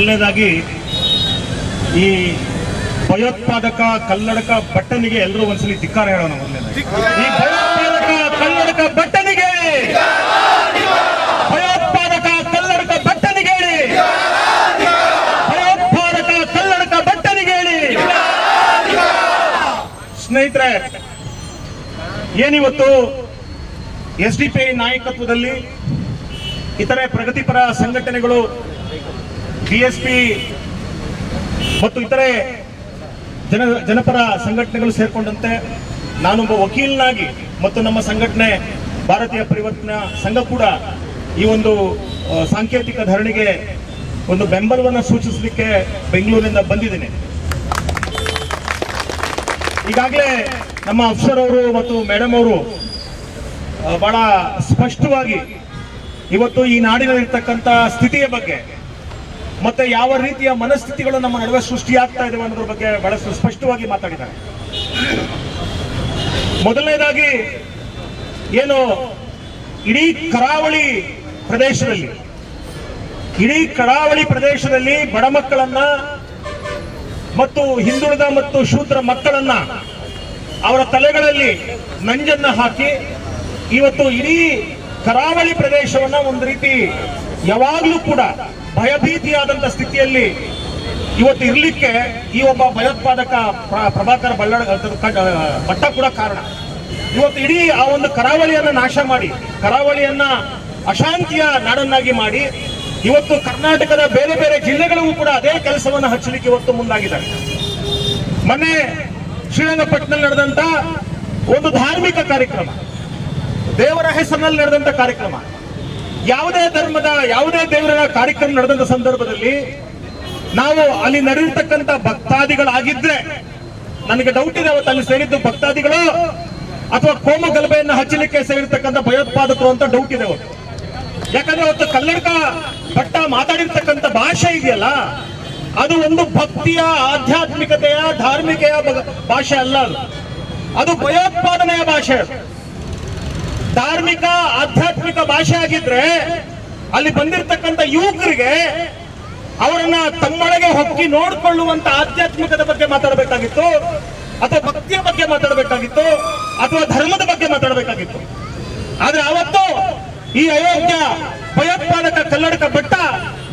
ಮೊದಲನೇದಾಗಿ ಈ ಭಯೋತ್ಪಾದಕ ಕಲ್ಲಡಕ ಬಟ್ಟನಿಗೆ ಎಲ್ಲರೂ ಒಂದ್ಸಲಿ ಧಿಕ್ಕಾರ ಹೇಳೋಣ ಮೊದಲನೇದಾಗಿ. ಈ ಭಯೋತ್ಪಾದಕ ಕಲ್ಲಡಕ ಬಟ್ಟನಿಗೆ ಭಯೋತ್ಪಾದಕ ಕಲ್ಲಡಕ ಬಟ್ಟನಿಗೆ ಭಯೋತ್ಪಾದಕ ಕಲ್ಲಡಕ ಬಟ್ಟನಿಗೆ ಸ್ನೇಹಿತರೆ, ಏನಿವತ್ತು ಎಸ್ ಡಿ ಪಿ ನಾಯಕತ್ವದಲ್ಲಿ ಇತರೆ ಪ್ರಗತಿಪರ ಸಂಘಟನೆಗಳು ಬಿಎಸ್ಪಿ ಮತ್ತು ಇತರೆ ಜನ ಜನಪರ ಸಂಘಟನೆಗಳು ಸೇರಿಕೊಂಡಂತೆ ನಾನೊಬ್ಬ ವಕೀಲನಾಗಿ ಮತ್ತು ನಮ್ಮ ಸಂಘಟನೆ ಭಾರತೀಯ ಪರಿವರ್ತನಾ ಸಂಘ ಕೂಡ ಈ ಒಂದು ಸಾಂಕೇತಿಕ ಧರಣಿಗೆ ಒಂದು ಬೆಂಬಲವನ್ನು ಸೂಚಿಸಲಿಕ್ಕೆ ಬೆಂಗಳೂರಿನಿಂದ ಬಂದಿದ್ದೇನೆ. ಈಗಾಗಲೇ ನಮ್ಮ ಅಫ್ಸರ್ ಅವರು ಮತ್ತು ಮೇಡಮ್ ಅವರು ಬಹಳ ಸ್ಪಷ್ಟವಾಗಿ ಇವತ್ತು ಈ ನಾಡಿನಲ್ಲಿರ್ತಕ್ಕಂಥ ಸ್ಥಿತಿಯ ಬಗ್ಗೆ ಮತ್ತೆ ಯಾವ ರೀತಿಯ ಮನಸ್ಥಿತಿಗಳು ನಮ್ಮ ನಡುವೆ ಸೃಷ್ಟಿಯಾಗ್ತಾ ಇದಾವೆ ಅನ್ನೋದ್ರ ಬಗ್ಗೆ ಬಹಳ ಸ್ಪಷ್ಟವಾಗಿ ಮಾತಾಡಿದ್ದಾರೆ. ಮೊದಲನೇದಾಗಿ, ಏನು ಇಡೀ ಕರಾವಳಿ ಪ್ರದೇಶದಲ್ಲಿ, ಇಡೀ ಕರಾವಳಿ ಪ್ರದೇಶದಲ್ಲಿ ಬಡ ಮಕ್ಕಳನ್ನ ಮತ್ತು ಹಿಂದುಳಿದ ಮತ್ತು ಶೂದ್ರ ಮಕ್ಕಳನ್ನ ಅವರ ತಲೆಗಳಲ್ಲಿ ನಂಜನ್ನ ಹಾಕಿ ಇವತ್ತು ಇಡೀ ಕರಾವಳಿ ಪ್ರದೇಶವನ್ನ ಒಂದು ರೀತಿ ಯಾವಾಗಲೂ ಕೂಡ ಭಯಭೀತಿಯಾದಂತ ಸ್ಥಿತಿಯಲ್ಲಿ ಇವತ್ತು ಇರ್ಲಿಕ್ಕೆ ಈ ಒಬ್ಬ ಭಯೋತ್ಪಾದಕ ಪ್ರಭಾಕರ ಪಟ್ಟ ಭಟ್ಟ ಕೂಡ ಕಾರಣ. ಇವತ್ತು ಇಡೀ ಆ ಒಂದು ಕರಾವಳಿಯನ್ನ ನಾಶ ಮಾಡಿ, ಕರಾವಳಿಯನ್ನ ಅಶಾಂತಿಯ ನಾಡನ್ನಾಗಿ ಮಾಡಿ, ಇವತ್ತು ಕರ್ನಾಟಕದ ಬೇರೆ ಬೇರೆ ಜಿಲ್ಲೆಗಳಿಗೂ ಕೂಡ ಅದೇ ಕೆಲಸವನ್ನು ಹಚ್ಚಲಿಕ್ಕೆ ಇವತ್ತು ಮುಂದಾಗಿದ್ದಾರೆ. ಮೊನ್ನೆ ಶ್ರೀರಂಗಪಟ್ಟಣದಲ್ಲಿ ನಡೆದಂತ ಒಂದು ಧಾರ್ಮಿಕ ಕಾರ್ಯಕ್ರಮ, ದೇವರ ಹೆಸರಿನಲ್ಲಿ ನಡೆದಂತ ಕಾರ್ಯಕ್ರಮ. ಯಾವುದೇ ಧರ್ಮದ, ಯಾವುದೇ ದೇವರ ಕಾರ್ಯಕ್ರಮ ನಡೆದಂತ ಸಂದರ್ಭದಲ್ಲಿ ನಾವು ಅಲ್ಲಿ ನಡೆದಿರ್ತಕ್ಕಂಥ ಭಕ್ತಾದಿಗಳಾಗಿದ್ರೆ ನನಗೆ ಡೌಟ್ ಇದೆ, ಅವತ್ತು ಅಲ್ಲಿ ಸೇರಿದ್ದು ಭಕ್ತಾದಿಗಳು ಅಥವಾ ಕೋಮ ಗಲಭೆಯನ್ನು ಹಚ್ಚಲಿಕ್ಕೆ ಸೇರಿರ್ತಕ್ಕಂಥ ಭಯೋತ್ಪಾದಕರು ಅಂತ ಡೌಟ್ ಇದೆ ಅವರು ಯಾಕಂದ್ರೆ ಅವತ್ತು ಕನ್ನಡಕ ಭಟ್ಟ ಮಾತಾಡಿರ್ತಕ್ಕಂಥ ಭಾಷೆ ಇದೆಯಲ್ಲ, ಅದು ಒಂದು ಭಕ್ತಿಯ, ಆಧ್ಯಾತ್ಮಿಕತೆಯ ಧಾರ್ಮಿಕೆಯ ಭಾಷೆ ಅಲ್ಲ ಅದು. ಭಯೋತ್ಪಾದನೆಯ ಭಾಷೆ ಧಾರ್ಮಿಕ, ಆಧ್ಯಾತ್ಮಿಕ ಭಾಷೆ ಆಗಿದ್ರೆ ಅಲ್ಲಿ ಬಂದಿರತಕ್ಕಂಥ ಯುವಕರಿಗೆ ಅವರನ್ನ ತಮ್ಮೊಳಗೆ ಹೊಕ್ಕಿ ನೋಡಿಕೊಳ್ಳುವಂತ ಆಧ್ಯಾತ್ಮಿಕದ ಬಗ್ಗೆ ಮಾತಾಡಬೇಕಾಗಿತ್ತು, ಅಥವಾ ಭಕ್ತಿಯ ಬಗ್ಗೆ ಮಾತಾಡಬೇಕಾಗಿತ್ತು, ಅಥವಾ ಧರ್ಮದ ಬಗ್ಗೆ ಮಾತಾಡಬೇಕಾಗಿತ್ತು ಆದ್ರೆ ಅವತ್ತು ಈ ಅಯೋಗ್ಯ, ಭಯೋತ್ಪಾದಕ ಕಲ್ಲಡಕ ಭಟ್ಟ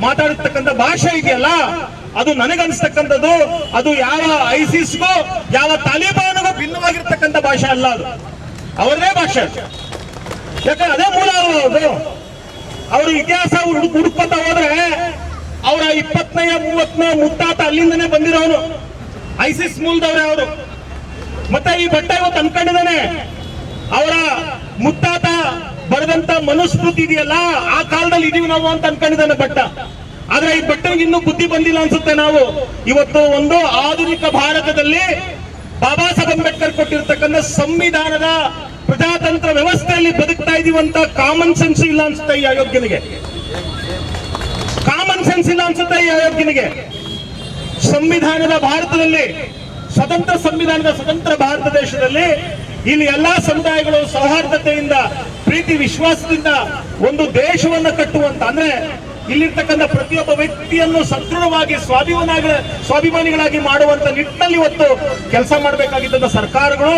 ಮಾತಾಡಿರ್ತಕ್ಕಂಥ ಭಾಷೆ ಇದೆಯಲ್ಲ, ಅದು ನನಗನ್ಸ್ತಕ್ಕಂಥದ್ದು ಅದು ಯಾವ ಐಸಿಸ್ಗೂ, ಯಾವ ತಾಲಿಬಾನ್ಗೂ ಭಿನ್ನವಾಗಿರ್ತಕ್ಕಂಥ ಭಾಷೆ ಅಲ್ಲ ಅದು ಅವರದೇ ಭಾಷೆ. ಯಾಕಂದ್ರೆ ಅದೇ ಮೂಲ ಅವರು ಅವ್ರ ಇತಿಹಾಸ ಹುಡುಕ್ ಹುಡುಕ್ಕೊತ ಹೋದ್ರೆ ಅವರ ಇಪ್ಪತ್ತನೇ, ಮೂವತ್ತನೇ ಮುತ್ತಾತ ಅಲ್ಲಿಂದನೇ ಬಂದಿರೋನು. ಐಸಿಸ್ ಮೂಲದವ್ರೆ ಅವರು. ಮತ್ತೆ ಈ ಬಟ್ಟೆ ಇವತ್ತು ಅನ್ಕೊಂಡಿದ್ದಾನೆ, ಅವರ ಮುತ್ತಾತ ಬರೆದಂತ ಮನುಸ್ಮೃತಿ ಇದೆಯಲ್ಲ, ಆ ಕಾಲದಲ್ಲಿ ಇದೀವಿ ನಾವು ಅಂತ ಅನ್ಕೊಂಡಿದ್ದಾನೆ ಬಟ್ಟ ಆದ್ರೆ ಈ ಬಟ್ಟೆಗೆ ಇನ್ನೂ ಬುದ್ಧಿ ಬಂದಿಲ್ಲ ಅನ್ಸುತ್ತೆ ನಾವು. ಇವತ್ತು ಒಂದು ಆಧುನಿಕ ಭಾರತದಲ್ಲಿ ಬಾಬಾ ಸಾಹೇಬ್ ಅಂಬೇಡ್ಕರ್ ಕೊಟ್ಟಿರ್ತಕ್ಕಂಥ ಸಂವಿಧಾನದ ಪ್ರಜಾತಂತ್ರ ವ್ಯವಸ್ಥೆಯಲ್ಲಿ ಬದುಕ್ತಾ ಇದೀವಂತ ಕಾಮನ್ ಸೆನ್ಸ್ ಇಲ್ಲ ಅನ್ಸುತ್ತೆ ಈ ಅಯೋಗ್ಯನಿಗೆ. ಕಾಮನ್ ಸೆನ್ಸ್ ಇಲ್ಲ ಅನ್ಸುತ್ತೆ ಈ ಅಯೋಗ್ಯನಿಗೆ. ಸಂವಿಧಾನದ ಭಾರತದಲ್ಲಿ, ಸ್ವತಂತ್ರ ಸಂವಿಧಾನದ ಸ್ವತಂತ್ರ ಭಾರತ ದೇಶದಲ್ಲಿ ಇಲ್ಲಿ ಎಲ್ಲಾ ಸಮುದಾಯಗಳು ಸೌಹಾರ್ದತೆಯಿಂದ, ಪ್ರೀತಿ ವಿಶ್ವಾಸದಿಂದ ಒಂದು ದೇಶವನ್ನ ಕಟ್ಟುವಂತ, ಅಂದ್ರೆ ಇಲ್ಲಿರ್ತಕ್ಕಂಥ ಪ್ರತಿಯೊಬ್ಬ ವ್ಯಕ್ತಿಯನ್ನು ಸದೃಢವಾಗಿ ಸ್ವಾಭಿಮಾನಿಗಳ ಸ್ವಾಭಿಮಾನಿಗಳಾಗಿ ಮಾಡುವಂತ ನಿಟ್ಟಿನಲ್ಲಿ ಇವತ್ತು ಕೆಲಸ ಮಾಡಬೇಕಾಗಿದ್ದಂತ ಸರ್ಕಾರಗಳು,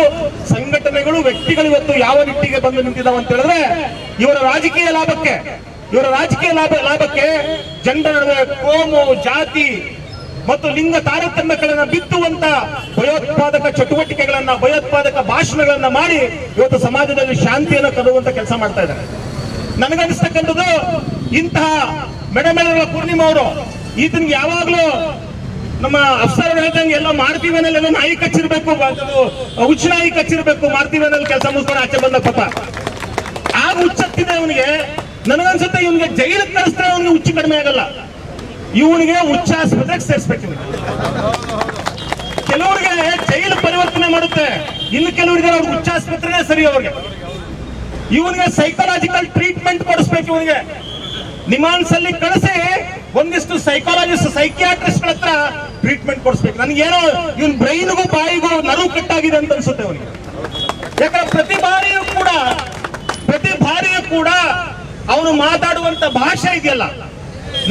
ಸಂಘಟನೆಗಳು, ವ್ಯಕ್ತಿಗಳು ಇವತ್ತು ಯಾವ ನಿಟ್ಟಿಗೆ ಬಂದು ನಿಂತಿದ್ದಾವೆ ಅಂತ ಹೇಳಿದ್ರೆ, ಇವರ ರಾಜಕೀಯ ಲಾಭಕ್ಕೆ, ಇವರ ರಾಜಕೀಯ ಲಾಭ, ಲಾಭಕ್ಕೆ ಜನರ ನಡುವೆ ಕೋಮು, ಜಾತಿ ಮತ್ತು ಲಿಂಗ ತಾರತಮ್ಯಗಳನ್ನ ಬಿತ್ತುವಂತ ಭಯೋತ್ಪಾದಕ ಚಟುವಟಿಕೆಗಳನ್ನ, ಭಯೋತ್ಪಾದಕ ಭಾಷಣಗಳನ್ನ ಮಾಡಿ ಇವತ್ತು ಸಮಾಜದಲ್ಲಿ ಶಾಂತಿಯನ್ನು ತರುವಂತ ಕೆಲಸ ಮಾಡ್ತಾ ಇದ್ದಾರೆ. ನನಗನ್ನಿಸ್ತಕ್ಕಂಥದ್ದು ಇಂತಹ ಮೆಡಮೆಡಗಳ ಪೂರ್ಣಿಮಾ ಅವರು, ಈತನ್ಗೆ ಯಾವಾಗ್ಲೂ ನಮ್ಮ ಅಫ್ಸರ್ ಹೇಳ್ದಂಗೆ ಎಲ್ಲ ಮಾಡ್ತೀವಿ ಅನ್ನೋಲ್ಲ ನಾಯಿ ಕಚ್ಚಿರ್ಬೇಕು ಹುಚ್ಚು ಹುಚ್ಚ ನಾಯಿ ಕಚ್ಚಿರ್ಬೇಕು, ಮಾಡ್ತೀವಿ ಕೆಲಸ ಮುಗಿಸ್ಕೊಂಡು ಆಚೆ ಬಂದ ಪಾಪ. ಆಗ ಹುಚ್ಚತ್ತಿದೆ ಅವನಿಗೆ ನನಗನ್ಸುತ್ತೆ ಇವನಿಗೆ ಜೈಲಿಗೆ ಕಳಿಸ್ತಾರೆ ಅವನಿಗೆ ಹುಚ್ಚು ಕಡಿಮೆ ಆಗಲ್ಲ. ಇವನಿಗೆ ಹುಚ್ಚಾಸ್ಪತ್ರೆಗೆ ಸೇರಿಸ್ಬೇಕು ಇವನಿಗೆ ಕೆಲವರಿಗೆ ಜೈಲು ಪರಿವರ್ತನೆ ಮಾಡುತ್ತೆ. ಇನ್ನು ಕೆಲವರಿಗೆ ಅವ್ರಿಗೆ ಹುಚ್ಚಾಸ್ಪತ್ರೆನೇ ಸರಿ ಅವ್ರಿಗೆ. ಇವನಿಗೆ ಸೈಕಲಾಜಿಕಲ್ ಟ್ರೀಟ್ಮೆಂಟ್ ಕೊಡಿಸ್ಬೇಕು ಇವನಿಗೆ. ನಿಮಾನ್ಸ್ ಅಲ್ಲಿ ಕಳಿಸಿ ಒಂದಿಷ್ಟು ಸೈಕಾಲಜಿಸ್ಟ್ ಸೈಕಿಯಾಟ್ರಿಸ್ಟ್ ಹತ್ರ ಟ್ರೀಟ್ಮೆಂಟ್ ಕೊಡಿಸ್ಬೇಕು. ನನಗೇನೋ ಇವನ್ ಬ್ರೈನ್ಗೂ ಬಾಯಿಗೂ ನರು ಕಟ್ಟಾಗಿದೆ ಅಂತ ಅನ್ಸುತ್ತೆ ಅವನಿಗೆ. ಯಾಕಂದ್ರೆ ಪ್ರತಿ ಬಾರಿಯೂ ಕೂಡ, ಪ್ರತಿ ಬಾರಿಯೂ ಕೂಡ ಅವನು ಮಾತಾಡುವಂತ ಭಾಷೆ ಇದೆಯಲ್ಲ.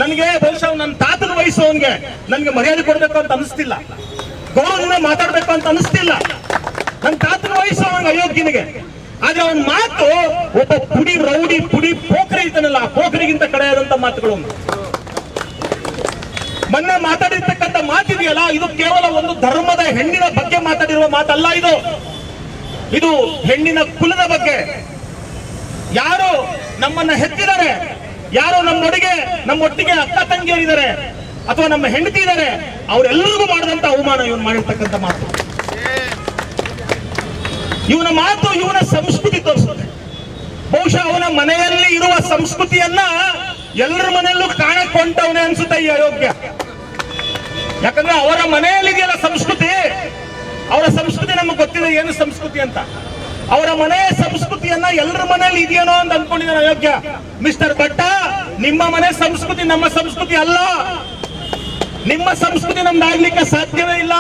ನನಗೆ ಬಹುಶಃ ನನ್ನ ತಾತನ ವಯಸ್ಸು ಅವನಿಗೆ. ನನಗೆ ಮರ್ಯಾದೆ ಕೊಡಬೇಕು ಅಂತ ಅನಿಸ್ತಿಲ್ಲ. ಗೌರವದಿಂದ ಮಾತಾಡ್ಬೇಕು ಅಂತ ಅನಿಸ್ತಿಲ್ಲ. ನನ್ನ ತಾತನ ವಯಸ್ಸು ಅವನಿಗೆ ಅಯೋಗ್ಯನಿಗೆ. ಆದ್ರೆ ಅವನ ಮಾತು ಒಬ್ಬ ಪುಡಿ ರೌಡಿ, ಪುಡಿ ಪೋಖರಿ ಇರ್ತಾನಲ್ಲ ಪೋಖರಿಗಿಂತ ಕಡೆಯಾದಂತ ಮಾತುಗಳು. ಅವ್ನು. ಮೊನ್ನೆ ಮಾತಾಡಿರ್ತಕ್ಕಂಥ ಮಾತಿದೆಯಲ್ಲ, ಇದು ಕೇವಲ ಒಂದು ಧರ್ಮದ ಹೆಣ್ಣಿನ ಬಗ್ಗೆ ಮಾತಾಡಿರುವ ಮಾತಲ್ಲ ಇದು. ಇದು ಹೆಣ್ಣಿನ ಕುಲದ ಬಗ್ಗೆ. ಯಾರು ನಮ್ಮನ್ನ ಹೆತ್ತಿದ್ದಾರೆ? ಯಾರು ನಮ್ಮೊಟ್ಟಿಗೆ ನಮ್ಮೊಟ್ಟಿಗೆ ಅಕ್ಕ ತಂಗಿಯರಿದ್ದಾರೆ? ಅಥವಾ ನಮ್ಮ ಹೆಂಡತಿ ಇದ್ದಾರೆ? ಅವರೆಲ್ಲರಿಗೂ ಮಾಡಿದಂತ ಅವಮಾನ ಇವನು ಮಾಡಿರ್ತಕ್ಕಂಥ ಮಾತು. ಇವನ ಮಾತು ಇವನ ಸಂಸ್ಕೃತಿ ತೋರಿಸುತ್ತೆ. ಬಹುಶಃ ಅವನ ಮನೆಯಲ್ಲಿ ಇರುವ ಸಂಸ್ಕೃತಿಯನ್ನ ಎಲ್ಲರ ಮನೆಯಲ್ಲೂ ಕಾಣಕೊಂಡವನೇ ಅನ್ಸುತ್ತೆ ಈ ಅಯೋಗ್ಯ. ಯಾಕಂದ್ರೆ ಅವರ ಮನೆಯಲ್ಲಿದೆಯಲ್ಲ ಸಂಸ್ಕೃತಿ, ಅವರ ಸಂಸ್ಕೃತಿ ನಮಗೆ ಗೊತ್ತಿದೆ ಏನು ಸಂಸ್ಕೃತಿ ಅಂತ. ಅವರ ಮನೆಯ ಸಂಸ್ಕೃತಿಯನ್ನ ಎಲ್ಲರ ಮನೆಯಲ್ಲಿ ಇದೆಯೇನೋ ಅಂತ ಅನ್ಕೊಂಡಿದ್ದಾನೆ ಅಯೋಗ್ಯ. ಮಿಸ್ಟರ್ ಭಟ್ಟ, ನಿಮ್ಮ ಮನೆ ಸಂಸ್ಕೃತಿ ನಮ್ಮ ಸಂಸ್ಕೃತಿ ಅಲ್ಲ. ನಿಮ್ಮ ಸಂಸ್ಕೃತಿ ನಮ್ದಾಗ್ಲಿಕ್ಕೆ ಸಾಧ್ಯವೇ ಇಲ್ಲ.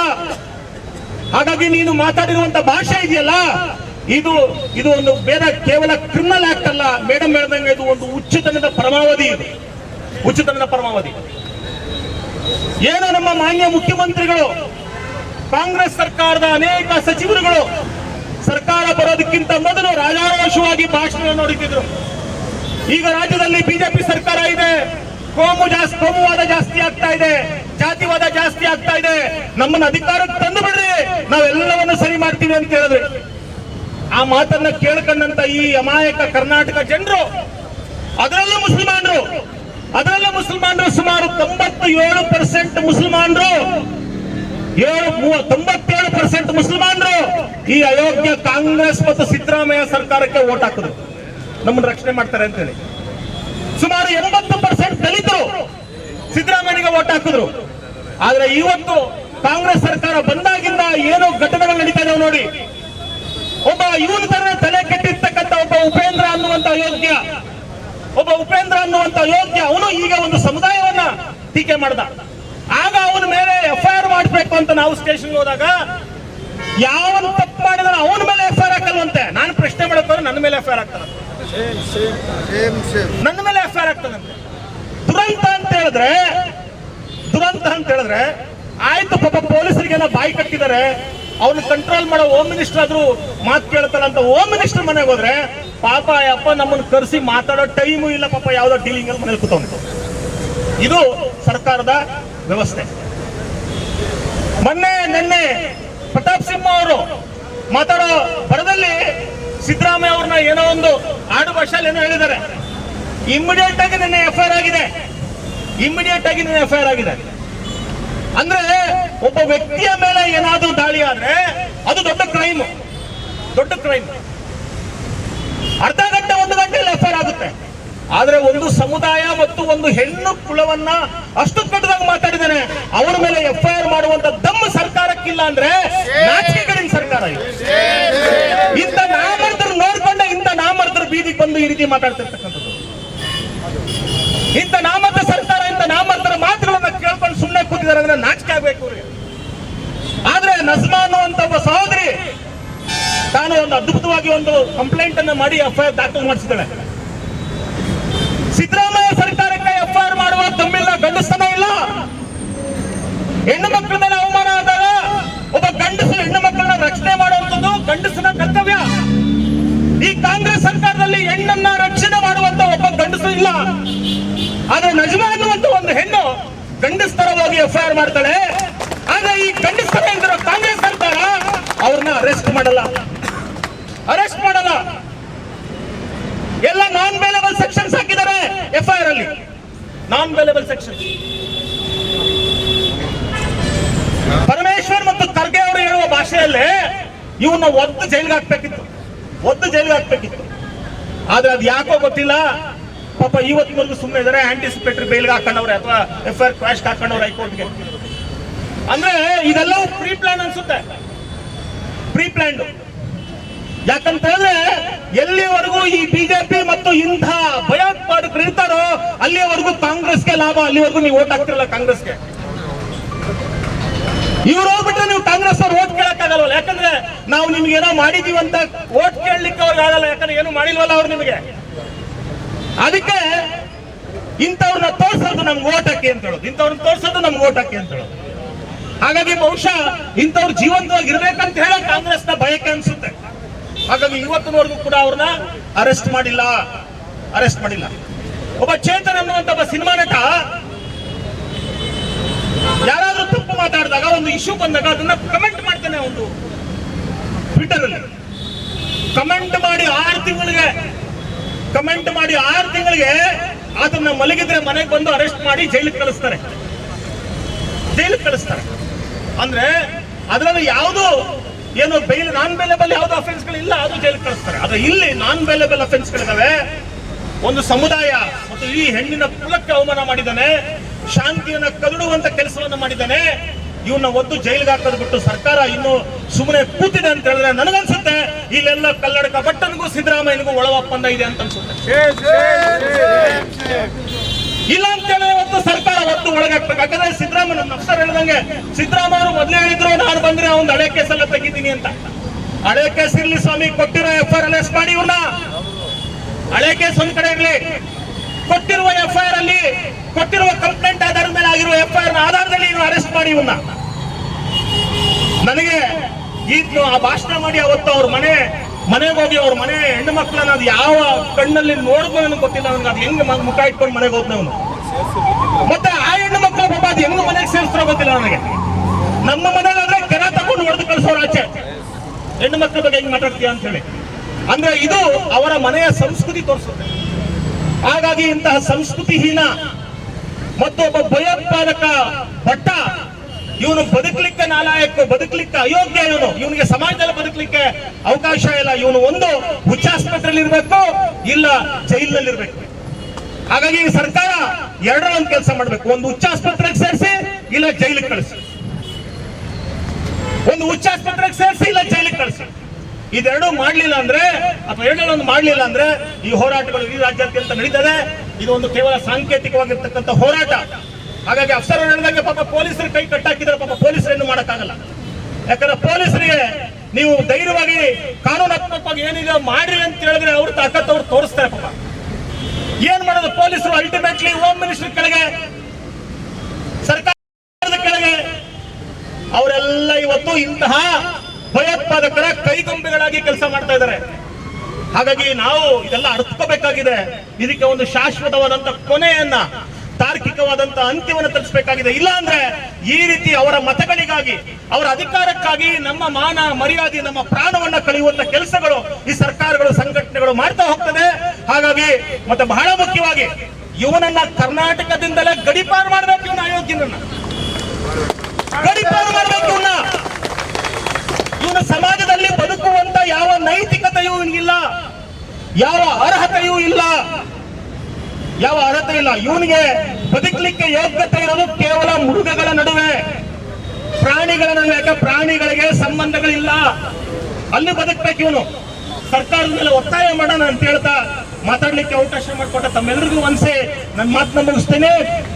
ಹಾಗಾಗಿ ನೀನು ಮಾತಾಡಿರುವಂತ ಭಾಷೆ ಇದೆಯಲ್ಲ? ಇದು ಇದು ಒಂದು ಬೇರೆ ಕೇವಲ ಕ್ರಿಮಿನಲ್ ಆಕ್ಟ್ ಅಲ್ಲ. ಮೇಡಮ್ ಹೇಳ್ದಂಗೆ ಇದು ಒಂದು ಉಚ್ಚತನದ ಪರಮಾವಧಿ ಇದು. ಉಚ್ಚತನದ ಪರಮಾವಧಿ. ಏನು ನಮ್ಮ ಮಾನ್ಯ ಮುಖ್ಯಮಂತ್ರಿಗಳು, ಕಾಂಗ್ರೆಸ್ ಸರ್ಕಾರದ ಅನೇಕ ಸಚಿವರುಗಳು ಸರ್ಕಾರ ಬರೋದಕ್ಕಿಂತ ಮೊದಲು ರಾಜಾರೋಷವಾಗಿ ಭಾಷಣ ನೋಡುತ್ತಿದ್ರು ಈಗ ರಾಜ್ಯದಲ್ಲಿ ಬಿಜೆಪಿ ಸರ್ಕಾರ ಇದೆ. ಕೋಮು ಜಾಸ್ತಿ ಕೋಮುವಾದ ಜಾಸ್ತಿ ಆಗ್ತಾ ಇದೆ. ಜಾತಿವಾದ ಜಾಸ್ತಿ ಆಗ್ತಾ ಇದೆ. ನಮ್ಮನ್ನ ಅಧಿಕಾರಕ್ಕೆ ತಂದು ಬಿಡ್ರಿ. ನಾವೆಲ್ಲವನ್ನ ಸರಿ ಮಾಡ್ತೀವಿ ಅಂತ ಹೇಳಿದ್ರಿ. ಆ ಮಾತನ್ನ ಕೇಳ್ಕೊಂಡಂತ ಈ ಅಮಾಯಕ ಕರ್ನಾಟಕ ಜನರು, ಅದರಲ್ಲೂ ಮುಸಲ್ಮಾನರು ಅದರಲ್ಲೂ ಮುಸಲ್ಮಾನರು ಸುಮಾರು ತೊಂಬತ್ತು ಏಳು ಪರ್ಸೆಂಟ್ ಮುಸಲ್ಮಾನರು, ಏಳು ತೊಂಬತ್ತೇಳು ಪರ್ಸೆಂಟ್ ಮುಸಲ್ಮಾನರು ಈ ಅಯೋಗ್ಯ ಕಾಂಗ್ರೆಸ್ ಮತ್ತು ಸಿದ್ದರಾಮಯ್ಯ ಸರ್ಕಾರಕ್ಕೆ ಓಟ್ ಹಾಕಿದ್ರು ನಮ್ಮನ್ನ ರಕ್ಷಣೆ ಮಾಡ್ತಾರೆ ಅಂತ ಹೇಳಿ ಸುಮಾರು ಎಂಬತ್ತು ಪರ್ಸೆಂಟ್ ದಲಿತರು ಸಿದ್ದರಾಮಯ್ಯನಿಗೆ ಓಟ್ ಹಾಕಿದ್ರು. ಆದ್ರೆ ಇವತ್ತು ಕಾಂಗ್ರೆಸ್ ಸರ್ಕಾರ ಬಂದಾಗಿಂದ ಏನೋ ಘಟನೆಗಳು ನಡೀತಾ ಇದಾವೆ ನೋಡಿ. ಒಬ್ಬ ಇವನ ತರ ತಲೆ ಕೆಟ್ಟಿರ್ತಕ್ಕಂಥ ಒಬ್ಬ ಉಪೇಂದ್ರ ಅನ್ನುವಂತ ಯೋಗ್ಯ ಒಬ್ಬ ಉಪೇಂದ್ರ ಅನ್ನುವಂತ ಯೋಗ್ಯ ಅವನು ಈಗ ಒಂದು ಸಮುದಾಯವನ್ನ ಟೀಕೆ ಮಾಡ್ದ. ಆಗ ಅವನ ಮೇಲೆ ಎಫ್ಐಆರ್ ಮಾಡಬೇಕು ಅಂತ ನಾವು ಸ್ಟೇಷನ್ ಹೋದಾಗ ಯಾವನ್ ತಪ್ಪು ಮಾಡಿದ್ರೆ ಅವನ ಮೇಲೆ ಎಫ್ಐಆರ್ ಹಾಕಲ್ವಂತೆ? ನಾನು ಪ್ರಶ್ನೆ ಮಾಡಕ್ಕೆ ನನ್ನ ಮೇಲೆ ಎಫ್ಐಆರ್ ಸೇಮ್ ನನ್ನ ಮೇಲೆ ಎಫ್ಐಆರ್ ಆಗ್ತದಂತೆ ದುರಂತ ಅಂತ ಹೇಳಿದ್ರೆ, ದುರಂತ ಅಂತ ಹೇಳಿದ್ರೆ, ಆಯ್ತು ಪಾಪ ಪೊಲೀಸರಿಗೆಲ್ಲ ಬಾಯಿ ಕಟ್ಟಿದ್ದಾರೆ. ಅವ್ರನ್ನ ಕಂಟ್ರೋಲ್ ಮಾಡೋ ಹೋಮ್ ಮಿನಿಸ್ಟರ್ ಆದ್ರೂ ಮಾತು ಕೇಳ್ತಾರ ಅಂತ ಹೋಮ್ ಮಿನಿಸ್ಟರ್ ಮನೆಗೆ ಹೋದ್ರೆ, ಪಾಪ ಅಪ್ಪ ನಮ್ಮನ್ನು ಕರೆಸಿ ಮಾತಾಡೋ ಟೈಮು ಇಲ್ಲ ಪಾಪ ಯಾವ್ದೋ ಡೀಲಿಂಗ್ ಅಲ್ಲಿ ಮನೇಲಿ ಕೂತ ಇದು ಸರ್ಕಾರದ ವ್ಯವಸ್ಥೆ. ಮೊನ್ನೆ, ನಿನ್ನೆ ಪ್ರತಾಪ್ ಸಿಂಹ ಅವರು ಮಾತಾಡೋ ಬರದಲ್ಲಿ ಸಿದ್ದರಾಮಯ್ಯ ಅವ್ರನ್ನ ಏನೋ ಒಂದು ಆಡು ಭಾಷೆಯಲ್ಲಿ ಏನೋ ಹೇಳಿದ್ದಾರೆ. ಇಮಿಡಿಯೇಟ್ ಆಗಿ ನಿನ್ನೆ ಎಫ್ ಆಗಿದೆ. ಇಮಿಡಿಯೇಟ್ ಆಗಿ ನಿನ್ನೆ ಎಫ್ ಆಗಿದೆ. ಅಂದ್ರೆ ಒಬ್ಬ ವ್ಯಕ್ತಿಯ ಮೇಲೆ ಏನಾದ್ರೂ ದಾಳಿ ಆದ್ರೆ ಅದು ದೊಡ್ಡ ಕ್ರೈಮ್ ದೊಡ್ಡ ಕ್ರೈಮ್ ಅರ್ಧ ಗಂಟೆ, ಒಂದು ಗಂಟೆಯಲ್ಲಿ ಎಫ್ ಆಗುತ್ತೆ. ಆದ್ರೆ ಒಂದು ಸಮುದಾಯ ಮತ್ತು ಒಂದು ಹೆಣ್ಣು ಕುಲವನ್ನ ಅಷ್ಟು ಕಟ್ಟದಾಗ ಮಾತಾಡಿದ್ದಾನೆ, ಅವರ ಮೇಲೆ ಎಫ್ ಐ ಆರ್ ಮಾಡುವಂತ ದಮ್ಮ ಸರ್ಕಾರಕ್ಕಿಲ್ಲ ಅಂದ್ರೆ ನಾಚಿಕೆಗಳಿನ ಸರ್ಕಾರ ಇಂಥ ನಾಮರ್ದರು ನೋಡ್ಕೊಂಡೆ ಇಂಥ ನಾಮರ್ದ್ರ ಬೀದಿಗೆ ಬಂದು ಈ ರೀತಿ ಮಾತಾಡ್ತಿರ್ತಕ್ಕಂಥದ್ದು. ಇಂಥ ನಾಮರ್ದ ಸರ್ಕಾರ, ಇಂಥ ನಾಮರ್ದರ ಮಾತುಗಳನ್ನ ಕೇಳ್ಕೊಂಡು ಸುಮ್ಮನೆ ಕೂತಿದ್ದಾರೆ ಅಂದ್ರೆ ನಾಚಿಕೆ ಆಗ್ಬೇಕು ಆದ್ರೆ ನಸ್ಮಾ ಅನ್ನುವಂತ ಒಬ್ಬ ಸಹೋದರಿ ತಾನು ಒಂದು ಅದ್ಭುತವಾಗಿ ಒಂದು ಕಂಪ್ಲೇಂಟ್ ಅನ್ನ ಮಾಡಿ ಎಫ್ಐಆರ್ ದಾಖಲು ಮಾಡಿಸಿದ್ದಾಳೆ. ಸಿದ್ದರಾಮಯ್ಯ ಸರ್ಕಾರಕ್ಕೆ ಎಫ್ಐಆರ್ ಮಾಡುವ ತಮ್ಮಿಲ್ಲ ಗಂಡಸ್ತನ ಇಲ್ಲ. ಹೆಣ್ಣು ಮಕ್ಕಳ ಮೇಲೆ ಅವಮಾನ ಆದಾಗ ಒಬ್ಬ ಗಂಡಸು ಹೆಣ್ಣು ಮಕ್ಕಳನ್ನ ರಕ್ಷಣೆ ಮಾಡುವಂಥದ್ದು ಗಂಡಸನ ಎಫ್ ಆರ್ ಮಾಡ್ತಾಳೆ. ಆದ್ರೆ ಈ ಖಂಡಿಸ್ತಾರೆ ಇಲ್ದಿರೋ ಕಾಂಗ್ರೆಸ್ ಸರ್ಕಾರ ಅವ್ರನ್ನ ಅರೆಸ್ಟ್ ಮಾಡಲ್ಲ. ಅರೆಸ್ಟ್ ಮಾಡಲ್ಲ. ಎಲ್ಲ ನಾನ್ ಬೇಲೆಬಲ್ ಸೆಕ್ಷನ್ಸ್ ಹಾಕಿದ್ದಾರೆ ಎಫ್ ಐ ಆರ್ ಅಲ್ಲಿ. ನಾನ್ ಬೇಲೆಬಲ್ ಸೆಕ್ಷನ್ ಪರಮೇಶ್ವರ್ ಮತ್ತು ಖರ್ಗೆ ಅವರು ಹೇಳುವ ಭಾಷೆಯಲ್ಲಿ ಇವನ್ನ ಒದ್ದು ಜೈಲ್ಗೆ ಹಾಕ್ಬೇಕಿತ್ತು. ಒದ್ದು ಜೈಲ್ಗೆ ಹಾಕ್ಬೇಕಿತ್ತು. ಆದ್ರೆ ಅದು ಯಾಕೋ ಗೊತ್ತಿಲ್ಲ. ಪಾಪ ಇವತ್ತಿವರೆಗೂ ಸುಮ್ಮನೆ ಇದಾರೆ ಆಂಟಿಸಿಪೇಟರಿ ಬೇಲ್ಗೆ ಹಾಕೊಂಡವ್ರೆ ಅಥವಾ F I R high court ಹಾಕೊಂಡವ್ರೆ ಹೈಕೋರ್ಟ್ಗೆ. ಅಂದ್ರೆ ಇದೆಲ್ಲವೂ ಪ್ರೀ ಪ್ಲಾನ್ ಅನ್ಸುತ್ತೆ. ಪ್ರೀ ಪ್ಲಾನ್ ಯಾಕಂತ ಹೇಳಿದ್ರೆ, ಎಲ್ಲಿವರೆಗೂ ಈ ಬಿಜೆಪಿ ಮತ್ತು ಇಂಥ ಭಯೋತ್ಪಾದಕರು ಇರ್ತಾರೋ ಅಲ್ಲಿವರೆಗೂ ಕಾಂಗ್ರೆಸ್ಗೆ ಲಾಭ, ಅಲ್ಲಿವರೆಗೂ ನೀವು ಓಟ್ ಹಾಕ್ತಿರಲ್ಲ ಕಾಂಗ್ರೆಸ್ಗೆ. ಇವ್ರು ಹೋಗ್ಬಿಟ್ರೆ ನೀವು ಕಾಂಗ್ರೆಸ್ ಅವ್ರು ಓಟ್ ಕೇಳಕ್ಕಾಗಲ್ವಲ್ಲ? ಯಾಕಂದ್ರೆ ನಾವು ನಿಮ್ಗೆ ಏನೋ ಮಾಡಿದೀವಿ ಅಂತ ಓಟ್ ಕೇಳಲಿಕ್ಕೆ ಅವ್ರಿಗೆ ಆಗಲ್ಲ ಯಾಕಂದ್ರೆ ಏನು ಮಾಡಿಲ್ವಲ್ಲ ಅವ್ರು ನಿಮಗೆ? ಅದಕ್ಕೆ ಇಂಥವ್ರನ್ನ ತೋರ್ಸೋದು ನಮ್ಗೆ ಓಟಕ್ಕೆ ಅಂತ ಹೇಳೋದು. ಇಂಥವ್ರನ್ನ ತೋರ್ಸೋದು ನಮ್ಗೆ ಓಟಕ್ಕೆ ಅಂತ ಹೇಳೋದು. ಹಾಗಾಗಿ ಬಹುಶಃ ಇಂಥವ್ರು ಜೀವಂತವಾಗಿ ಇರ್ಬೇಕಂತ ಹೇಳ ಕಾಂಗ್ರೆಸ್ನ ಬಯಕೆ ಅನ್ಸುತ್ತೆ. ಹಾಗಾಗಿ ಇವತ್ತಿನವರೆಗೂ ಕೂಡ ಅವ್ರನ್ನ ಅರೆಸ್ಟ್ ಮಾಡಿಲ್ಲ. ಅರೆಸ್ಟ್ ಮಾಡಿಲ್ಲ. ಒಬ್ಬ ಚೇತನ್ ಅನ್ನುವಂತ ಒಬ್ಬ ಸಿನಿಮಾ ನಟ ಯಾರಾದ್ರೂ ತಪ್ಪು ಮಾತಾಡಿದಾಗ, ಒಂದು ಇಶ್ಯೂ ಬಂದಾಗ ಅದನ್ನ ಕಮೆಂಟ್ ಮಾಡ್ತಾನೆ ಒಂದು ಟ್ವಿಟರ್ ಅಲ್ಲಿ. ಕಮೆಂಟ್ ಮಾಡಿ ಆರು ತಿಂಗಳಿಗೆ ಕಮೆಂಟ್ ಮಾಡಿ ಆರು ತಿಂಗಳಿಗೆ ಅದನ್ನ ಮಲಗಿದ್ರೆ ಮನೆಗೆ ಬಂದು ಅರೆಸ್ಟ್ ಮಾಡಿ ಜೈಲಿಗೆ ಕಳಿಸ್ತಾರೆ. ಜೈಲಿಗೆ ಕಳಿಸ್ತಾರೆ. ಅಂದ್ರೆ ಅದರಲ್ಲಿ ಯಾವುದು ಏನು ಬೈಲ್ ನಾನ್ ಬೇಲೆಬಲ್ ಯಾವ್ದು ಅಫೆನ್ಸ್ಗಳಿಲ್ಲ ಅದು ಜೈಲಿಗೆ ಕಳಿಸ್ತಾರೆ. ಆದ್ರೆ ಇಲ್ಲಿ ನಾನ್ ಬೇಲೆಬಲ್ ಅಫೆನ್ಸ್ಗಳಿದಾವೆ ಒಂದು ಸಮುದಾಯ ಮತ್ತು ಈ ಹೆಣ್ಣಿನ ಕುಲಕ್ಕೆ ಅವಮಾನ ಮಾಡಿದ್ದಾನೆ, ಶಾಂತಿಯನ್ನ ಕದಡುವಂತ ಕೆಲಸವನ್ನು ಮಾಡಿದ್ದಾನೆ ಇವನ್ನ ಒದ್ದು ಜೈಲಿಗೆ ಹಾಕೋದು ಬಿಟ್ಟು ಸರ್ಕಾರ ಇನ್ನು ಸುಮ್ಮನೆ ಕೂತಿದೆ ಅಂತ ಹೇಳಿದ್ರೆ ನನಗನ್ಸುತ್ತೆ, ಇಲ್ಲೆಲ್ಲ ಕಲ್ಲಡಕ ಭಟ್ಟನಿಗೂ ಸಿದ್ದರಾಮಯ್ಯನಿಗೂ ಒಳ ಒಪ್ಪಂದ ಇದೆ ಅಂತ ಅನ್ಸುತ್ತೆ. ಇಲ್ಲ ಅಂತ ಹೇಳಿದ್ರೆ ಇವತ್ತು ಸರ್ಕಾರ ಒತ್ತು ಒಳಗಾಗ್ಬೇಕು ಯಾಕಂದ್ರೆ ಸಿದ್ದರಾಮಯ್ಯ ನಮ್ಮ ಸರ್ ಹೇಳ್ದಂಗೆ ಸಿದ್ದರಾಮಯ್ಯ ಅವರು ಮೊದಲೇ ಹೇಳಿದ್ರು, ನಾನು ಬಂದ್ರೆ ಒಂದು ಹಳೆ ಕೇಸೆಲ್ಲ ತೆಗಿತೀನಿ ಅಂತ. ಹಳೆ ಕೇಸ್ ಇರ್ಲಿ ಸ್ವಾಮಿ, ಕೊಟ್ಟಿರೋ ಎಫ್ ಆರ್ ಎಲ್ ಎಸ್ ಮಾಡಿ ಇವ್ರನ್ನ. ಹಳೆ ಕೇಸ್ ಒಂದ್ ಕಡೆ ಇರ್ಲಿ. ಕೊಟ್ಟಿರುವ ಎಫ್ ಐ ಆರ್ ಅಲ್ಲಿ ಕೊಟ್ಟಿರುವ ಕಂಪ್ಲೇಂಟ್ ಆಧಾರದ ಮೇಲೆ ಆಗಿರುವ ಎಫ್ ಐ ಆರ್ ಆಧಾರದಲ್ಲಿ ನೀವು ಅರೆಸ್ಟ್ ಮಾಡಿ ಇವನ್ನ ನನಗೆ ಈಗಲೂ ಆ ಭಾಷಣ ಮಾಡಿ ಅವತ್ತು ಅವ್ರ ಮನೆ, ಮನೆಗೆ ಹೋಗಿ ಅವ್ರ ಮನೆ ಹೆಣ್ಣು ಮಕ್ಕಳನ್ನ ಅದು ಯಾವ ಕಣ್ಣಲ್ಲಿ ನೋಡಿದ್ನೋ ನನಗೆ ಗೊತ್ತಿಲ್ಲ ನನಗೆ, ಅದು ಹೆಂಗ್ ಮುಖ ಇಟ್ಕೊಂಡು ಮನೆಗೆ ಹೋದ್ನ ಅವನು. ಮತ್ತೆ ಆ ಹೆಣ್ಣು ಮಕ್ಕಳ ಪಾಪ ಅದು ಹೆಂಗ್ ಮನೆಗೆ ಸೇರಿಸ್ತಾರೋ ಗೊತ್ತಿಲ್ಲ ನನಗೆ. ನಮ್ಮ ಮನೇಲಾದ್ರೆ ಕೆರ ತಗೊಂಡು ಹೊಡೆದು ಕಳಿಸೋರು ಆಚೆ. ಹೆಣ್ಣು ಮಕ್ಕಳ ಬಗ್ಗೆ ಹೆಂಗ್ ಮಾತಾಡ್ತೀಯ ಅಂತ ಹೇಳಿ. ಅಂದ್ರೆ ಇದು ಅವರ ಮನೆಯ ಸಂಸ್ಕೃತಿ ತೋರಿಸುತ್ತೆ. ಹಾಗಾಗಿ ಇಂತಹ ಸಂಸ್ಕೃತಿಹೀನ ಮತ್ತೊಬ್ಬ ಭಯೋತ್ಪಾದಕ ಭಟ್ಟ, ಇವನು ಬದುಕಲಿಕ್ಕೆ ನಾಲಾಯಕ, ಬದುಕಲಿಕ್ಕೆ ಅಯೋಗ್ಯ ಇವನು. ಇವನಿಗೆ ಸಮಾಜದಲ್ಲಿ ಬದುಕಲಿಕ್ಕೆ ಅವಕಾಶ ಇಲ್ಲ. ಇವನು ಒಂದು ಹುಚ್ಚಾಸ್ಪತ್ರೆಯಲ್ಲಿ ಇರಬೇಕು ಇಲ್ಲ ಜೈಲಿನಲ್ಲಿ ಇರಬೇಕು ಹಾಗಾಗಿ ಸರ್ಕಾರ ಎರಡರ ಒಂದು ಕೆಲಸ ಮಾಡಬೇಕು. ಒಂದು ಹುಚ್ಚಾಸ್ಪತ್ರೆಗೆ ಸೇರಿಸಿ, ಇಲ್ಲ ಜೈಲಿಗೆ ಕಳಿಸಿ. ಒಂದು ಹುಚ್ಚಾಸ್ಪತ್ರೆಗೆ ಸೇರಿಸಿ, ಇಲ್ಲ ಜೈಲಿಗೆ ಕಳಿಸಿ. ಇದೆರಡು ಮಾಡಲಿಲ್ಲ ಅಂದ್ರೆ, ಅಥವಾ ಎರಡರಲ್ಲಿ ಒಂದು ಮಾಡ್ಲಿಲ್ಲ ಅಂದ್ರೆ, ಈ ಹೋರಾಟಗಳು ಈ ರಾಜ್ಯಾದ್ಯಂತ ನಡೀತದೆ. ಇದು ಒಂದು ಕೇವಲ ಸಾಂಕೇತಿಕವಾಗಿರ್ತಕ್ಕಂಥ ಹೋರಾಟ. ಹಾಗಾಗಿ ಅಫ್ಸರ್ ಹೇಳಿದಾಗ ಪಾಪ ಪೊಲೀಸರು ಕೈ ಕಟ್ಟಾಕಿದ್ರೆ ಪಾಪ ಪೊಲೀಸರೇನು ಮಾಡಕ್ಕಾಗಲ್ಲ. ಯಾಕಂದ್ರೆ ಪೊಲೀಸರಿಗೆ ನೀವು ಧೈರ್ಯವಾಗಿ, ಕಾನೂನಾತ್ಮಕವಾಗಿ ಏನಿದೆ ಮಾಡ್ರಿ ಅಂತ ಹೇಳಿದ್ರೆ ಅವ್ರ ತಾಕತ್ ಅವ್ರು ತೋರಿಸ್ತಾರೆ ಪಾಪ. ಏನ್ ಮಾಡೋದು ಪೊಲೀಸರು ಅಲ್ಟಿಮೇಟ್ಲಿ ಹೋಮ್ ಮಿನಿಸ್ಟರ್ ಕೆಳಗೆ, ಸರ್ಕಾರದ ಕೆಳಗೆ? ಅವರೆಲ್ಲ ಇವತ್ತು ಇಂತಹ ಭಯೋತ್ಪಾದಕರ ಕೈಗೊಂಬೆಗಳಾಗಿ ಕೆಲಸ ಮಾಡ್ತಾ ಇದ್ದಾರೆ. ಹಾಗಾಗಿ ನಾವು ಇದೆಲ್ಲ ಅರ್ಥಕೋಬೇಕಾಗಿದೆ ಇದಕ್ಕೆ ಒಂದು ಶಾಶ್ವತವಾದಂತ ಕೊನೆಯನ್ನ, ತಾರ್ಕಿಕವಾದಂತ ಅಂತ್ಯವನ್ನು ತಲುಪಿಸಬೇಕಾಗಿದೆ. ಇಲ್ಲ ಅಂದ್ರೆ ಈ ರೀತಿ ಅವರ ಮತಗಳಿಗಾಗಿ, ಅವರ ಅಧಿಕಾರಕ್ಕಾಗಿ ನಮ್ಮ ಮಾನ, ಮರ್ಯಾದೆ, ನಮ್ಮ ಪ್ರಾಣವನ್ನ ಕಳೆಯುವಂತ ಕೆಲಸಗಳು ಈ ಸರ್ಕಾರಗಳು, ಸಂಘಟನೆಗಳು ಮಾಡ್ತಾ ಹೋಗ್ತದೆ. ಹಾಗಾಗಿ ಮತ್ತೆ ಬಹಳ ಮುಖ್ಯವಾಗಿ ಇವನನ್ನ ಕರ್ನಾಟಕದಿಂದಲೇ ಗಡಿಪಾರು ಮಾಡಬೇಕು ಇವನ ಅಯೋಗ್ಯನನ್ನ ಗಡಿಪಾರು ಮಾಡಬೇಕು ಇವನು ಸಮಾಜದಲ್ಲಿ ಬದುಕುವಂತ ಯಾವ ನೈತಿಕತೆಯೂ ಇವನಿಗಿಲ್ಲ ಯಾವ ಅರ್ಹತೆಯೂ ಇಲ್ಲ. ಯಾವ ಅರ್ಹತೆ ಇಲ್ಲ. ಇವನಿಗೆ ಬದುಕಲಿಕ್ಕೆ ಯೋಗ್ಯತೆ ಇರೋದು ಕೇವಲ ಮೃಗಗಳ ನಡುವೆ. ಪ್ರಾಣಿಗಳ ನಡುವೆ. ಯಾಕೆ? ಪ್ರಾಣಿಗಳಿಗೆ ಸಂಬಂಧಗಳಿಲ್ಲ. ಅಲ್ಲಿ ಬದುಕಬೇಕು ಇವನು. ಸರ್ಕಾರದ ಮೇಲೆ ಒತ್ತಾಯ ಮಾಡೋಣ ಅಂತ ಹೇಳ್ತಾ ಮಾತಾಡ್ಲಿಕ್ಕೆ ಅವಕಾಶ ಮಾಡಿಕೊಟ್ಟ ತಮ್ಮೆಲ್ಲರಿಗೂ ಒಂದ್ಸೆ. ನನ್ನ ಮಾತನ್ನ ಮುಗಿಸ್ತೇನೆ.